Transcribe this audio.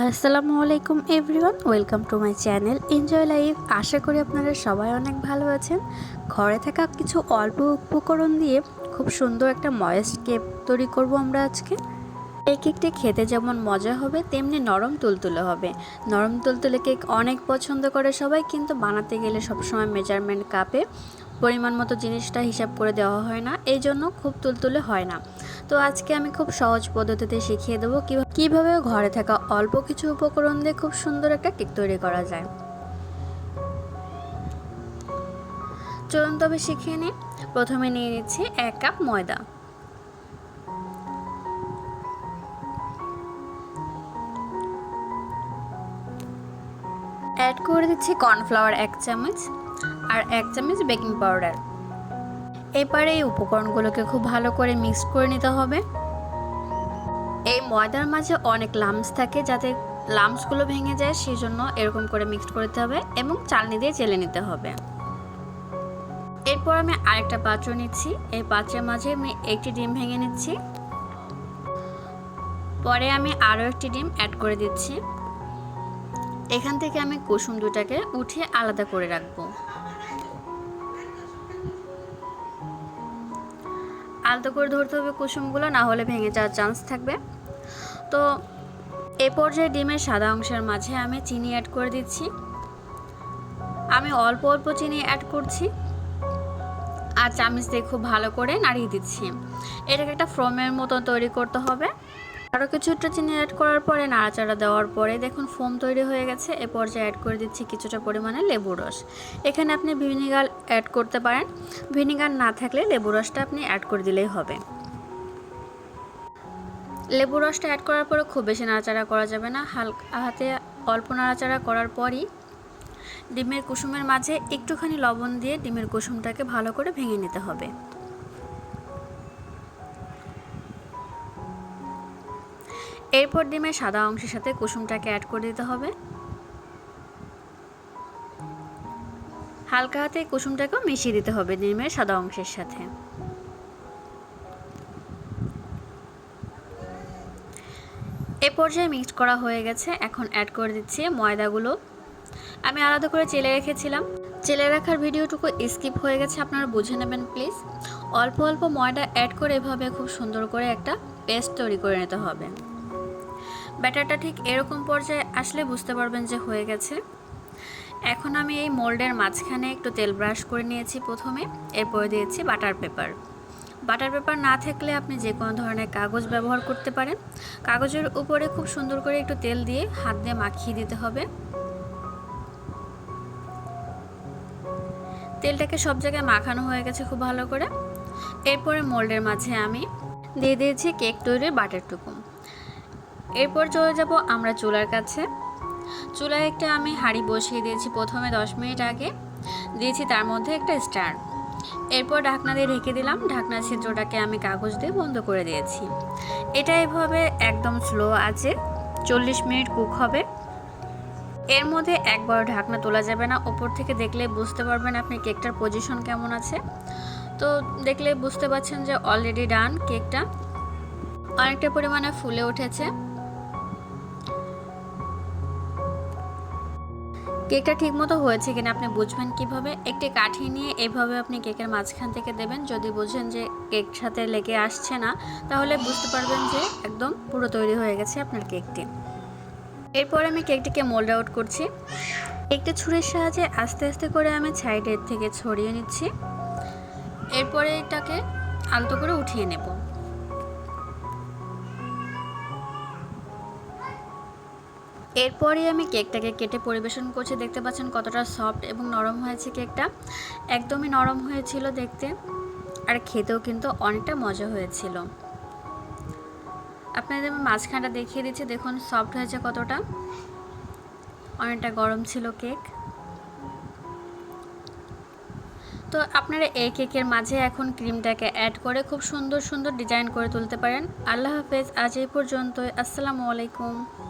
আসসালামু আলাইকুম everyone, welcome to my channel enjoy life. আশা করি আপনারা সবাই অনেক ভালো আছেন। ঘরে থাকা কিছু অল্প উপকরণ দিয়ে খুব সুন্দর একটা ময়েস্ট কেক তৈরি করব আমরা আজকে। এই কেকটি খেতে যেমন মজা হবে, তেমনি নরম তুলতুলে হবে। নরম তুলতুলে কেক অনেক পছন্দ করে সবাই, কিন্তু বানাতে গেলে সবসময় মেজারমেন্ট কাপে। পরিমাণ মতো জিনিসটা হিসাব করে দেওয়া হয় না এই জন্য খুব তুলতুলে হয় না। তো আজকে আমি খুব সহজ পদ্ধতিতে শিখিয়ে দেবো কীভাবে ঘরে থাকা অল্প কিছু উপকরণ দিয়ে খুব সুন্দর একটা কেক তৈরি করা যায়। চলুন তবে শিখিয়ে নিই। প্রথমে নিয়ে নিচ্ছি এক কাপ ময়দা। অ্যাড করে দিচ্ছি কর্নফ্লাওয়ার এক চামচ আর এক চামচ বেকিং পাউডার এবারে এই উপকরণগুলোকে খুব ভালো করে মিক্স করে নিতে হবে। এই ময়দার মাঝে অনেক লামস থাকে যাতে লামসগুলো ভেঙে যায় সেই জন্য এরকম করে মিক্সড করতে হবে এবং চালনি দিয়ে চেলে নিতে হবে। এরপর আমি আরেকটা পাত্র নিচ্ছি। এই পাত্রের মাঝে আমি একটি ডিম ভেঙে নিচ্ছি। পরে আমি আরও একটি ডিম অ্যাড করে দিচ্ছি। এখান থেকে আমি কুসুম দুটাকে উঠিয়ে আলাদা করে রাখব। আলতো করে ধরতে হবে কুসুমগুলো, না হলে ভেঙে যাওয়ার চান্স থাকবে। তো এ পর্যায়ে ডিমের সাদা অংশের মাঝে আমি চিনি অ্যাড করে দিচ্ছি। আমি অল্প অল্প চিনি অ্যাড করছি আর চামচ দিয়ে খুব ভালো করে নাড়িয়ে দিচ্ছি। এটাকে একটা ফ্রমের মতন তৈরি করতে হবে। আরও কিছুটা চিনি অ্যাড করার পরে, নাড়াচাড়া দেওয়ার পরে দেখুন ফোম তৈরি হয়ে গেছে। এ পর্যায়ে অ্যাড করে দিচ্ছি কিছুটা পরিমাণে লেবু রস। এখানে আপনি ভিনিগার অ্যাড করতে পারেন। ভিনিগার না থাকলে লেবু রসটা আপনি অ্যাড করে দিলেই হবে। লেবু রসটা অ্যাড করার পরে খুব বেশি নাড়াচাড়া করা যাবে না। হালকা হাতে অল্প নাড়াচাড়া করার পরই ডিমের কুসুমের মাঝে একটুখানি লবণ দিয়ে ডিমের কুসুমটাকে ভালো করে ভেঙে নিতে হবে। এরপর ডিমের সাদা অংশের সাথে কুসুমটাকে অ্যাড করে দিতে হবে। হালকা হাতে কুসুমটাকেও মিশিয়ে দিতে হবে ডিমের সাদা অংশের সাথে। এ পর্যায়ে মিক্সড করা হয়ে গেছে। এখন অ্যাড করে দিচ্ছি ময়দাগুলো। আমি আলাদা করে চেলে রেখেছিলাম। চেলে রাখার ভিডিওটুকু স্কিপ হয়ে গেছে, আপনারা বুঝে নেবেন প্লিজ অল্প অল্প ময়দা অ্যাড করে এভাবে খুব সুন্দর করে একটা পেস্ট তৈরি করে নিতে হবে। ব্যাটারটা ঠিক এরকম পর্যায়ে আসলে বুঝতে পারবেন যে হয়ে গেছে। এখন আমি এই মোল্ডের মাঝখানে একটু তেল ব্রাশ করে নিয়েছি প্রথমে, এরপরে দিয়েছি বাটার পেপার। বাটার পেপার না থাকলে আপনি যে কোনো ধরনের কাগজ ব্যবহার করতে পারেন। কাগজের উপরে খুব সুন্দর করে একটু তেল দিয়ে হাত দিয়ে মাখিয়ে দিতে হবে। তেলটাকে সব জায়গায় মাখানো হয়ে গেছে খুব ভালো করে। এরপরে মোল্ডের মাঝে আমি দিয়ে দিয়েছি কেক তৈরির বাটারটুকু। এরপর চলে যাব আমরা চুলার কাছে। চুলায় একটা আমি হাঁড়ি বসিয়ে দিয়েছি প্রথমে দশ মিনিট আগে। দিয়েছি তার মধ্যে একটা স্টার। এরপর ঢাকনা দিয়ে ঢেকে দিলাম। ঢাকনা ছিদ্রটাকে আমি কাগজ দিয়ে বন্ধ করে দিয়েছি। এটা এভাবে একদম স্লো আছে। চল্লিশ মিনিট কুক হবে। এর মধ্যে একবার ঢাকনা তোলা যাবে না। ওপর থেকে দেখলে বুঝতে পারবেন আপনি কেকটার পজিশন কেমন আছে। তো দেখলে বুঝতে পারছেন যে অলরেডি ডান কেকটা। অনেকটা পরিমাণে ফুলে উঠেছে। কেকটা ঠিকমতো হয়েছে কিনা আপনি বুঝবেন কীভাবে? একটি কাঠি নিয়ে এভাবে আপনি কেকের মাঝখান থেকে দেবেন। যদি বুঝেন যে কেক সাথে লেগে আসছে না, তাহলে বুঝতে পারবেন যে একদম পুরো তৈরি হয়ে গেছে আপনার কেকটি। এরপর আমি কেকটিকে মোল্ড আউট করছি। একটি ছুরির সাহায্যে আস্তে আস্তে করে আমি সাইডের থেকে ছড়িয়ে নিচ্ছি। এরপরে এটাকে আলতো করে উঠিয়ে নেব। এরপরে আমি কেকটাকে কেটে পরিবেশন করছি। দেখতে পাচ্ছেন কতটা সফট এবং নরম হয়েছে কেকটা। একদমই নরম হয়েছিল দেখতে। আর খেতেও কিন্তু অনেকটা মজা হয়েছিল। আপনাদের আমি মাঝখানটা দেখিয়ে দিচ্ছি। দেখুন, সফট হয়েছে কতটা। অনেকটা গরম ছিল কেক। তো আপনারা এই কেকের মাঝে এখন ক্রিমটাকে অ্যাড করে খুব সুন্দর সুন্দর ডিজাইন করে তুলতে পারেন। আল্লাহ হাফেজ, আজ এই পর্যন্ত আসসালামু আলাইকুম।